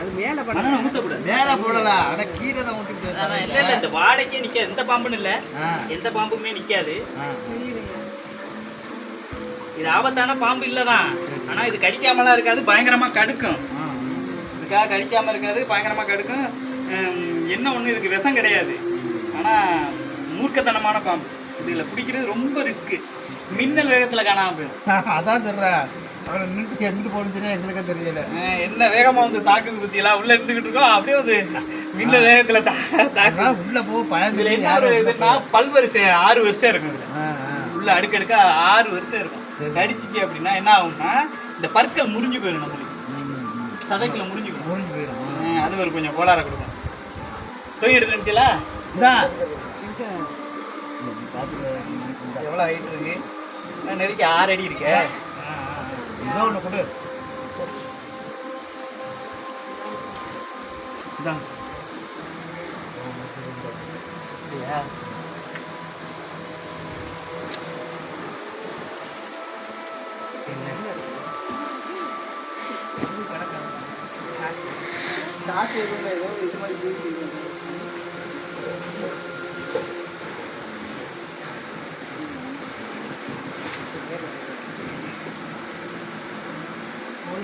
அது மேல பண்ண ஆனா கீழே தான் இல்ல இல்ல இந்த வாடைக்கே நிக்காது. எந்த பாம்புன்னு இல்ல. எந்த பாம்புமே நிக்காது. இது ஆபத்தான பாம்பு இல்லதான் ஆனா இது கடிக்காமலாம் இருக்காது. பயங்கரமா கடுக்கும். இதுக்காக கடிக்காம இருக்காது. பயங்கரமா கடுக்கும். என்ன ஒண்ணு இதுக்கு விஷம் கிடையாது. ஆனா மூர்க்கத்தனமான பாம்பு. இதுல பிடிக்கிறது ரொம்ப ரிஸ்க் மின்னல் வேகத்துல காணாம போயிடும். அதான் சொல்றேன். அவனை நிறுத்தி எங்கிட்டு போனுச்சுன்னே எங்களுக்கு தெரியல. என்ன வேகமா வந்து தாக்குது பத்தியெல்லாம் உள்ள இருந்துகிட்டு இருக்கோம். அப்படியே வந்து மின்னல் வேகத்துல தா- தாக்குது. அதான் உள்ள போ பயந்து இதுன்னா பல்வரிசை ஆறு வருஷம் இருக்கும் இதுல. உள்ள அடுக்கடுக்கா ஆறு வருஷம் இருக்கும். கடிச்சிச்சு அப்படின்னா என்ன ஆகும்னா இந்த பற்கள் முறிஞ்சு போயிடும் நம்மளுக்கு. சதைக்குள்ள முறிஞ்சு போயிடும். முடிஞ்சு போயிடும். அது ஒரு கொஞ்சம் கோளாற கொடுக்கும். தொகை எடுத்து நினைச்சல இந்தா. எவ்வளோ ஹைட் இருக்கு? நெருக்கி ஆறு அடி இருக்கு. இதான் ஒன்று கொடு இந்தாங்க சாக்கு. எதுவும் இது மாதிரி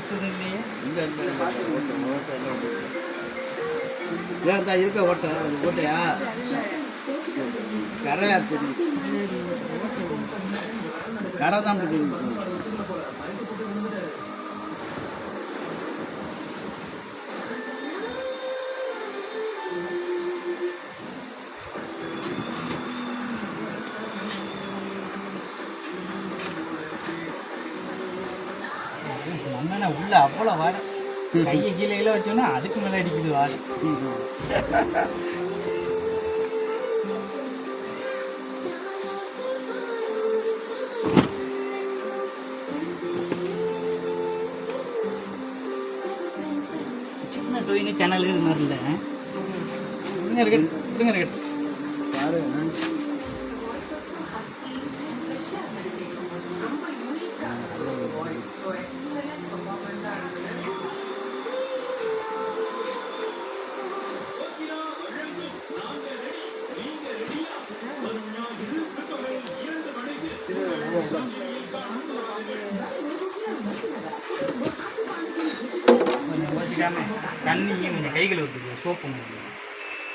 தூக்கி இல்லையே ஏன் தான் இருக்க ஓட்டை? ஓட்டையா? கரையா தெரியும் கரை தான் இருக்குது மண்ணெண்ண உள்ள அவ்வளோ வாடை கையை கீழே கீழே வச்சோன்னா அதுக்கு மேலே அடிக்குது வாடை சின்ன டொயினு சேனல் இது மாதிரி இல்லை. விடுங்க இருக்கட்டும் விடுங்க இருக்கட்டும். பாரு கொஞ்சம் கொஞ்சம் கைகள் ஊற்றுது சோப்பு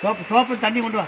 சோப்பு சோப்பு தண்ணி கொண்டு வா.